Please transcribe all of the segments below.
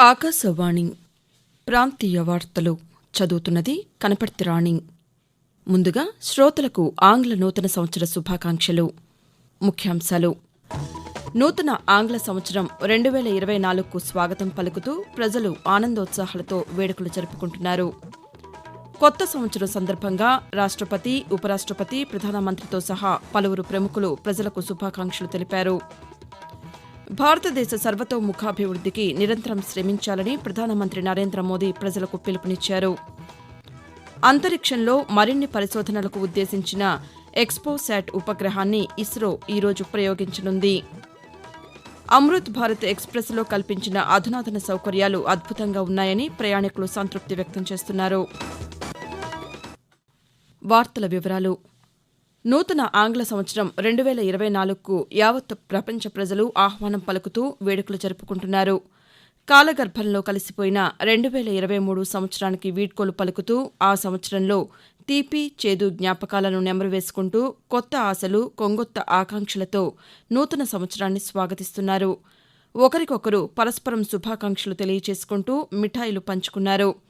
ఆకాశవాణి ప్రాంతీయ వార్తలు చదువుతున్నది కనపర్తి రాణి. ముందుగా శ్రోతలకు ఆంగ్ల నూతన సంవత్సర శుభాకాంక్షలు. ముఖ్యాంశాలు. నూతన ఆంగ్ల సంవత్సరం రెండు వేల ఇరవై నాలుగుకు స్వాగతం పలుకుతూ ప్రజలు ఆనందోత్సాహాలతో వేడుకలు జరుపుకుంటున్నారు. కొత్త సంవత్సరం సందర్భంగా రాష్టపతి ఉపరాష్టపతి ప్రధానమంత్రితో సహా పలువురు ప్రముఖులు ప్రజలకు శుభాకాంక్షలు తెలిపారు. భారతదేశ సర్వతోముఖాభివృద్ధికి నిరంతరం శ్రమించాలని ప్రధానమంత్రి నరేంద్ర మోదీ ప్రజలకు పిలుపునిచ్చారు. అంతరిక్షంలో మరిన్ని పరిశోధనలకు ఉద్దేశించిన ఎక్స్పోశాట్ ఉపగ్రహాన్ని ఇస్రో ఈరోజు ప్రయోగించనుంది. అమృత్ భారత్ ఎక్స్ప్రెస్లో కల్పించిన అధునాతన సౌకర్యాలు అద్భుతంగా ఉన్నాయని ప్రయాణికులు సంతృప్తి వ్యక్తం చేస్తున్నారు. వార్తల వివరాలు నూతన ఆంగ్ల సంవత్సరం రెండు వేల ఇరవై నాలుగుకు యావత్ ప్రపంచ ప్రజలు ఆహ్వానం పలుకుతూ వేడుకలు జరుపుకుంటున్నారు. కాలగర్భంలో కలిసిపోయిన రెండు వేల ఇరవై మూడు సంవత్సరానికి వీడ్కోలు పలుకుతూ ఆ సంవత్సరంలో తీపి చేదు జ్ఞాపకాలను నెమరు వేసుకుంటూ కొత్త ఆశలు కొంగొత్త ఆకాంక్షలతో నూతన సంవత్సరాన్ని స్వాగతిస్తున్నారు. ఒకరికొకరు పరస్పరం శుభాకాంక్షలు తెలియచేసుకుంటూ మిఠాయిలు పంచుకున్నారు.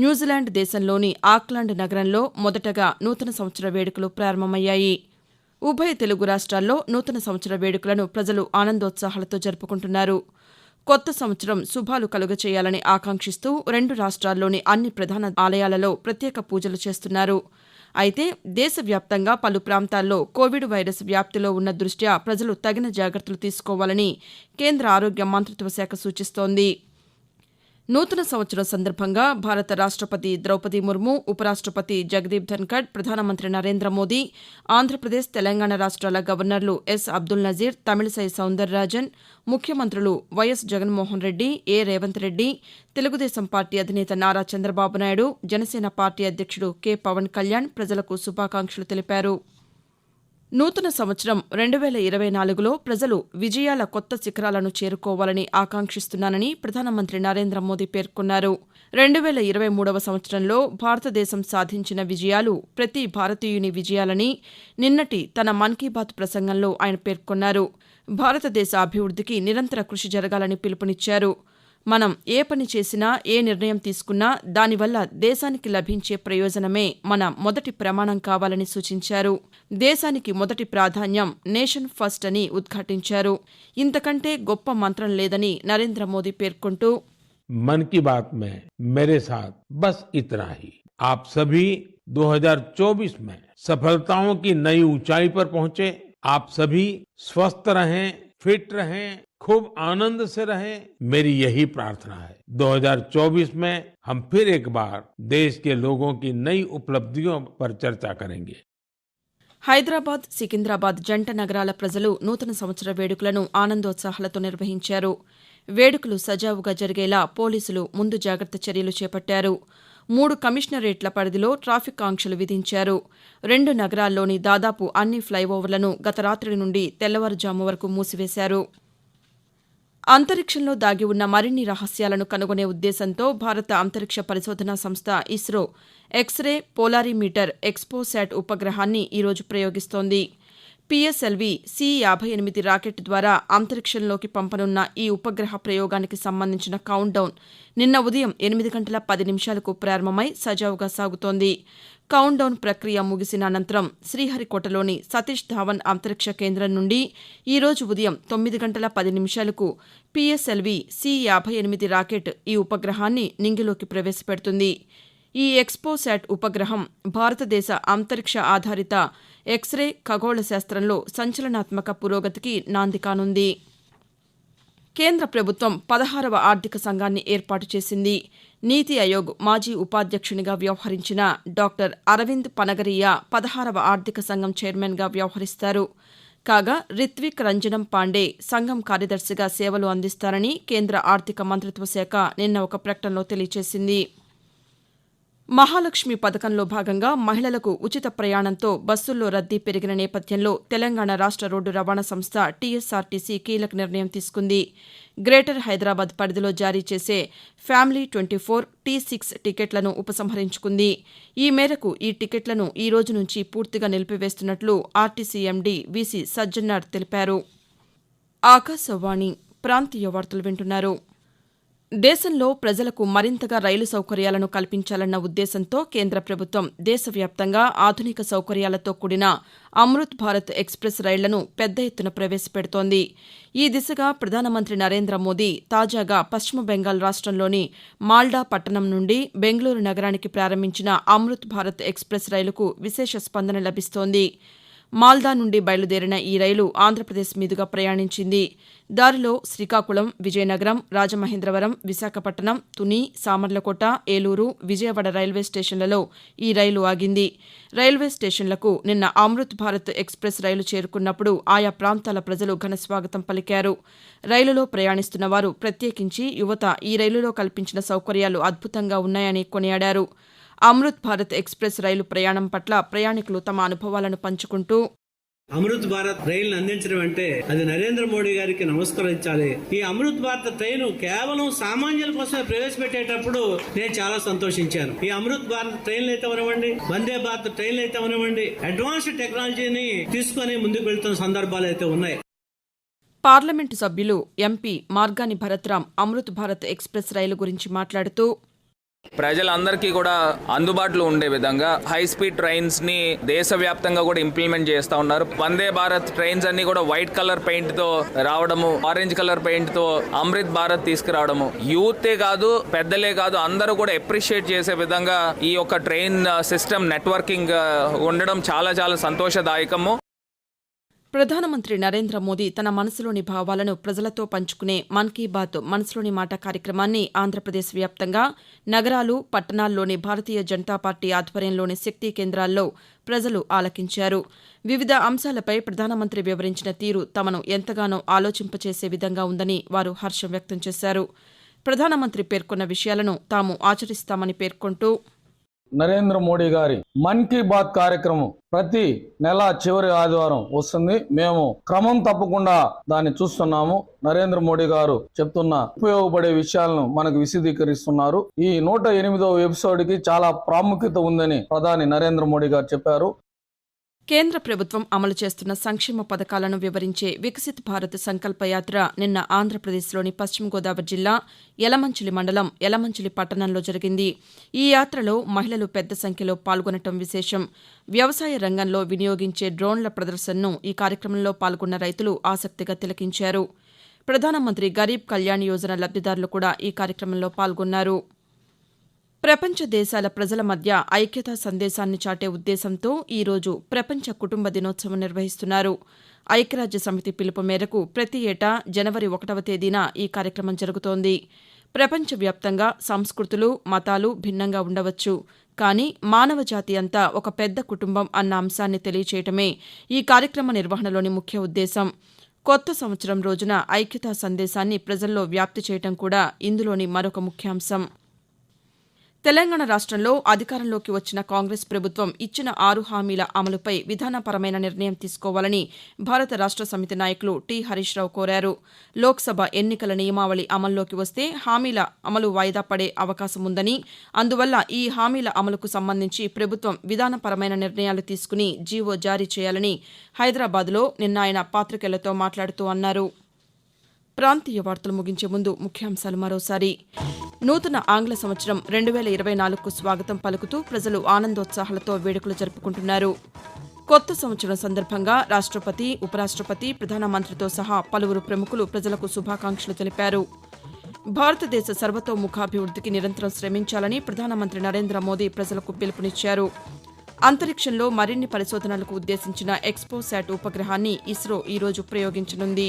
న్యూజిలాండ్ దేశంలోని ఆక్లాండ్ నగరంలో మొదటగా నూతన సంవత్సర వేడుకలు ప్రారంభమయ్యాయి. ఉభయ తెలుగు రాష్ట్రాల్లో నూతన సంవత్సర వేడుకలను ప్రజలు ఆనందోత్సాహాలతో జరుపుకుంటున్నారు. కొత్త సంవత్సరం శుభాలు కలుగచేయాలని ఆకాంక్షిస్తూ రెండు రాష్ట్రాల్లోని అన్ని ప్రధాన ఆలయాలలో ప్రత్యేక పూజలు చేస్తున్నారు. అయితే దేశవ్యాప్తంగా పలు ప్రాంతాల్లో కోవిడ్ వైరస్ వ్యాప్తిలో ఉన్న దృష్ట్యా ప్రజలు తగిన జాగ్రత్తలు తీసుకోవాలని కేంద్ర ఆరోగ్య మంత్రిత్వ శాఖ సూచిస్తోంది. నూతన సంవత్సరం సందర్భంగా భారత రాష్టపతి ద్రౌపది ముర్ము ఉపరాష్టపతి జగదీప్ ధన్కడ్ ప్రధానమంత్రి నరేంద్ర మోదీ ఆంధ్రప్రదేశ్ తెలంగాణ రాష్ట్రాల గవర్నర్లు ఎస్. అబ్దుల్ నజీర్ తమిళసై సౌందరరాజన్ ముఖ్యమంత్రులు YS Jaganmohan Reddy A. Revanth Reddy Telugu Desam party అధినేత నారా చంద్రబాబు నాయుడు జనసేన పార్టీ అధ్యక్షుడు కె. పవన్ కళ్యాణ్ ప్రజలకు శుభాకాంక్షలు తెలిపారు. నూతన సంవత్సరం రెండు వేల ఇరవై నాలుగులో ప్రజలు విజయాల కొత్త శిఖరాలను చేరుకోవాలని ఆకాంక్షిస్తున్నానని ప్రధానమంత్రి నరేంద్ర మోదీ పేర్కొన్నారు. రెండు వేల ఇరవై మూడవ సంవత్సరంలో భారతదేశం సాధించిన విజయాలు ప్రతి భారతీయుని విజయాలని నిన్నటి తన మన్ కీ బాత్ ప్రసంగంలో ఆయన పేర్కొన్నారు. భారతదేశ అభివృద్ధికి నిరంతర కృషి జరగాలని పిలుపునిచ్చారు. మనం ఏ పని చేసినా ఏ నిర్ణయం తీసుకున్నా దానివల్ల దేశానికి లభించే ప్రయోజనమే మన మొదటి ప్రమాణం కావాలని సూచించారు దేశానికి మొదటి ప్రాధాన్యం నేషన్ ఫస్ట్ అని ఉద్ఘాటించారు ఇంతకంటే గొప్ప మంత్రం లేదని నరేంద్ర మోదీ పేర్కొంటూ मन की बात में मेरे साथ बस इतना ही आप सभी 2024 में सफलताओं की नई ऊंचाई पर पहुंचे आप सभी स्वस्थ रहें फिट रहें खूब आनंद से रहें मेरी यही प्रार्थना है 2024 में हम फिर एक बार देश के लोगों की नई उपलब्धियों पर चर्चा करेंगे హైదరాబాద్ సికింద్రాబాద్ జంట నగరాల ప్రజలు నూతన సంవత్సర వేడుకలను ఆనందోత్సాహాలతో నిర్వహించారు వేడుకలు సజావుగా జరిగేలా పోలీసులు ముందు జాగ్రత్త చర్యలు చేపట్టారు మూడు కమిషనరేట్ల పరిధిలో ట్రాఫిక్ ఆంక్షలు విధించారు రెండు నగరాల్లోని దాదాపు అన్ని ఫ్లైఓవర్లను గత రాత్రి నుండి తెల్లవారుజాము వరకు మూసివేశారు అంతరిక్షంలో దాగి ఉన్న మరిన్ని రహస్యాలను కనుగొనే ఉద్దేశంతో భారత అంతరిక్ష పరిశోధనా సంస్థ ఇస్రో ఎక్స్రే పోలారిమీటర్ ఎక్స్పోశాట్ ఉపగ్రహాన్ని ఈరోజు ప్రయోగిస్తోంది. పిఎస్ఎల్వి సి యాభై ఎనిమిది రాకెట్ ద్వారా అంతరిక్షంలోకి పంపనున్న ఈ ఉపగ్రహ ప్రయోగానికి సంబంధించిన కౌంట్డౌన్ నిన్న ఉదయం ఎనిమిది గంటల పది నిమిషాలకు ప్రారంభమై సజావుగా సాగుతోంది. కౌంట్డౌన్ ప్రక్రియ ముగిసిన అనంతరం శ్రీహరికోటలోని సతీష్ ధావన్ అంతరిక్ష కేంద్రం నుండి ఈరోజు ఉదయం తొమ్మిది గంటల పది నిమిషాలకు పిఎస్ఎల్వి సి యాభై ఎనిమిది రాకెట్ ఈ ఉపగ్రహాన్ని నింగిలోకి ప్రవేశపెడుతుంది. ఈ ఎక్స్పోశాట్ ఉపగ్రహం భారతదేశ అంతరిక్ష ఆధారిత ఎక్స్రే ఖగోళ శాస్త్రంలో సంచలనాత్మక పురోగతికి నాంది కానుంది. కేంద్ర ప్రభుత్వం పదహారవ ఆర్థిక సంఘాన్ని ఏర్పాటు చేసింది. నీతి ఆయోగ్ మాజీ ఉపాధ్యక్షునిగా వ్యవహరించిన డాక్టర్ అరవింద్ పనగరియా పదహారవ ఆర్థిక సంఘం చైర్మన్గా వ్యవహరిస్తారు. కాగా రిత్విక్ రంజనం పాండే సంఘం కార్యదర్శిగా సేవలు అందిస్తారని కేంద్ర ఆర్థిక మంత్రిత్వ శాఖ నిన్న ఒక ప్రకటనలో తెలియజేసింది మహాలక్ష్మి పథకంలో భాగంగా మహిళలకు ఉచిత ప్రయాణంతో బస్సుల్లో రద్దీ పెరిగిన నేపథ్యంలో తెలంగాణ రాష్ట రోడ్డు రవాణా సంస్థ టీఎస్ఆర్టీసీ కీలక నిర్ణయం తీసుకుంది. గ్రేటర్ హైదరాబాద్ పరిధిలో జారీ చేసే family twenty four T six టికెట్లను ఉపసంహరించుకుంది. ఈ మేరకు ఈ టికెట్లను ఈ రోజు నుంచి పూర్తిగా నిలిపివేస్తున్నట్లు ఆర్టీసీ ఎండీ వీసీ సజ్జనార్ తెలిపారు. ఆకాశవాణి ప్రాంతీయ వార్తలు వింటున్నారు. దేశంలో ప్రజలకు మరింతగా రైలు సౌకర్యాలను కల్పించాలన్న ఉద్దేశంతో కేంద్ర ప్రభుత్వం దేశవ్యాప్తంగా ఆధునిక సౌకర్యాలతో కూడిన అమృత్ భారత్ ఎక్స్ప్రెస్ రైళ్ళను పెద్ద ఎత్తున ప్రవేశపెడుతోంది. ఈ దిశగా ప్రధానమంత్రి నరేంద్ర మోదీ తాజాగా పశ్చిమ బెంగాల్ రాష్ట్రంలోని మాల్డా పట్టణం నుండి బెంగళూరు నగరానికి ప్రారంభించిన అమృత్ భారత్ ఎక్స్ప్రెస్ రైలుకు విశేష స్పందన లభిస్తోంది. మాల్దా నుండి బయలుదేరిన ఈ రైలు ఆంధ్రప్రదేశ్ మీదుగా ప్రయాణించింది. దారిలో శ్రీకాకుళం విజయనగరం రాజమహేంద్రవరం విశాఖపట్నం తుని సామర్లకోట ఏలూరు విజయవాడ రైల్వే స్టేషన్లలో ఈ రైలు ఆగింది. రైల్వే స్టేషన్లకు నిన్న అమృత్ భారత్ ఎక్స్ప్రెస్ రైలు చేరుకున్నప్పుడు ఆయా ప్రాంతాల ప్రజలు ఘనస్వాగతం పలికారు. రైలులో ప్రయాణిస్తున్న వారు ప్రత్యేకించి యువత ఈ రైలులో కల్పించిన సౌకర్యాలు అద్భుతంగా ఉన్నాయని కొనియాడారు. అమృత్ భారత్ ఎక్స్ప్రెస్ రైలు ప్రయాణం పట్ల ప్రయాణికులు తమ అనుభవాలను పంచుకుంటూ అమృత్ భారత్ రైలు అందించడం అంటే అది నరేంద్ర మోడీ గారికి నమస్కరించాలి ఈ అమృత్ భారత్ ట్రైన్ కేవలం సామాన్యుల కోసమే ప్రవేశపెట్టేటప్పుడు నేను చాలా సంతోషించాను. ఈ అమృత్ భారత్ ట్రైన్లు అయితే అవనివ్వండి వందే భారత్ ట్రైన్లు అయితే అవనివ్వండి అడ్వాన్స్డ్ టెక్నాలజీని తీసుకొని ముందుకు వెళ్తున్న సందర్భాలు అయితే ఉన్నాయి. పార్లమెంటు సభ్యులు ఎంపీ మార్గాని భరత్రాం అమృత్ భారత్ ఎక్స్ప్రెస్ రైలు గురించి మాట్లాడుతూ ప్రజలందరికీ కూడా అందుబాటులో ఉండే విధంగా హై స్పీడ్ ట్రైన్స్ని దేశవ్యాప్తంగా కూడా ఇంప్లిమెంట్ చేస్తా ఉన్నారు. వందే భారత్ ట్రైన్స్ అన్ని కూడా వైట్ కలర్ పెయింట్తో రావడము ఆరెంజ్ కలర్ పెయింట్తో అమృత్ భారత్ తీసుకురావడము. యూతే కాదు పెద్దలే కాదు అందరూ కూడా అప్రిషియేట్ చేసే విధంగా ఈ యొక్క ట్రైన్ సిస్టమ్ నెట్వర్కింగ్ ఉండడం చాలా చాలా సంతోషదాయకము. ప్రధానమంత్రి నరేంద్ర మోదీ తన మనసులోని భావాలను ప్రజలతో పంచుకునే మన్ కీ బాత్ మనసులోని మాట కార్యక్రమాన్ని ఆంధ్రప్రదేశ్ వ్యాప్తంగా నగరాలు పట్టణాల్లోని భారతీయ జనతా పార్టీ ఆధ్వర్యంలోని శక్తి కేంద్రాల్లో ప్రజలు ఆలకించారు. వివిధ అంశాలపై ప్రధానమంత్రి వివరించిన తీరు తమను ఎంతగానో ఆలోచింపచేసే విధంగా ఉందని వారు హర్షం వ్యక్తం చేశారు. ప్రధానమంత్రి పేర్కొన్న విషయాలను తాము ఆచరిస్తామని పేర్కొంటూ నరేంద్ర మోడీ గారి మన్ కీ బాత్ కార్యక్రమం ప్రతి నెల చివరి ఆదివారం వస్తుంది. మేము క్రమం తప్పకుండా దాన్ని చూస్తున్నాము. నరేంద్ర మోడీ గారు చెప్తున్న ఉపయోగపడే విషయాలను మనకు విశదీకరిస్తున్నారు. ఈ నూట ఎనిమిదవ ఎపిసోడ్కి చాలా ప్రాముఖ్యత ఉందని ప్రధాని నరేంద్ర మోడీ గారు చెప్పారు. కేంద్ర ప్రభుత్వం అమలు చేస్తున్న సంక్షేమ పథకాలను వివరించే వికసిత్ భారత్ సంకల్ప యాత్ర నిన్న ఆంధ్రప్రదేశ్లోని పశ్చిమ గోదావరి జిల్లా యలమంచిలి మండలం యలమంచిలి పట్టణంలో జరిగింది. ఈ యాత్రలో మహిళలు పెద్ద సంఖ్యలో పాల్గొనటం విశేషం. వ్యవసాయ రంగంలో వినియోగించే డ్రోన్ల ప్రదర్శనను ఈ కార్యక్రమంలో పాల్గొన్న రైతులు ఆసక్తిగా తిలకించారు. ప్రధానమంత్రి గరీబ్ కళ్యాణ్ యోజన లబ్దిదారులు కూడా ఈ కార్యక్రమంలో పాల్గొన్నారు. ప్రపంచ దేశాల ప్రజల మధ్య ఐక్యతా సందేశాన్ని చాటే ఉద్దేశంతో ఈరోజు ప్రపంచ కుటుంబ దినోత్సవం నిర్వహిస్తున్నారు. ఐక్యరాజ్య సమితి పిలుపు మేరకు ప్రతి ఏటా జనవరి ఒకటవ తేదీన ఈ కార్యక్రమం జరుగుతోంది. ప్రపంచవ్యాప్తంగా సంస్కృతులు మతాలు భిన్నంగా ఉండవచ్చు. కానీ మానవ జాతి అంతా ఒక పెద్ద కుటుంబం అన్న అంశాన్ని తెలియచేయటమే ఈ కార్యక్రమ నిర్వహణలోని ముఖ్య ఉద్దేశం. కొత్త సంవత్సరం రోజున ఐక్యతా సందేశాన్ని ప్రజల్లో వ్యాప్తి చేయటం కూడా ఇందులోని మరొక ముఖ్యాంశం. తెలంగాణ రాష్ట్రంలో అధికారంలోకి వచ్చిన కాంగ్రెస్ ప్రభుత్వం ఇచ్చిన ఆరు హామీల అమలుపై విధానపరమైన నిర్ణయం తీసుకోవాలని భారత రాష్ట్ర సమితి నాయకులు టి. హరీష్ రావు కోరారు. లోక్సభ ఎన్నికల నియమావళి అమల్లోకి వస్తే హామీల అమలు వాయిదా పడే అవకాశం ఉందని అందువల్ల ఈ హామీల అమలుకు సంబంధించి ప్రభుత్వం విధానపరమైన నిర్ణయాలు తీసుకుని జీవో జారీ చేయాలని హైదరాబాద్లో నిన్న ఆయన పాతికేయులతో మాట్లాడుతూ అన్నారు. ప్రాంతీయ వార్తలు ముగించే ముందు ముఖ్యాంశాలు మరోసారి. నూతన ఆంగ్ల సంవత్సరం రెండు వేల ఇరవై నాలుగుకు స్వాగతం పలుకుతూ ప్రజలు ఆనందోత్సాహాలతో వేడుకలు జరుపుకుంటున్నారు. కొత్త సంవత్సరం సందర్భంగా రాష్ట్రపతి ఉపరాష్ట్రపతి ప్రధానమంత్రితో సహా పలువురు ప్రముఖులు ప్రజలకు శుభాకాంక్షలు తెలిపారు. భారతదేశ సర్వతోముఖాభివృద్ధికి నిరంతరం శ్రమించాలని ప్రధానమంత్రి నరేంద్ర మోదీ ప్రజలకు పిలుపునిచ్చారు. అంతరిక్షంలో మరిన్ని పరిశోధనలకు ఉద్దేశించిన ఎక్స్పోశాట్ ఉపగ్రహాన్ని ఇస్రో ఈరోజు ప్రయోగించనుంది.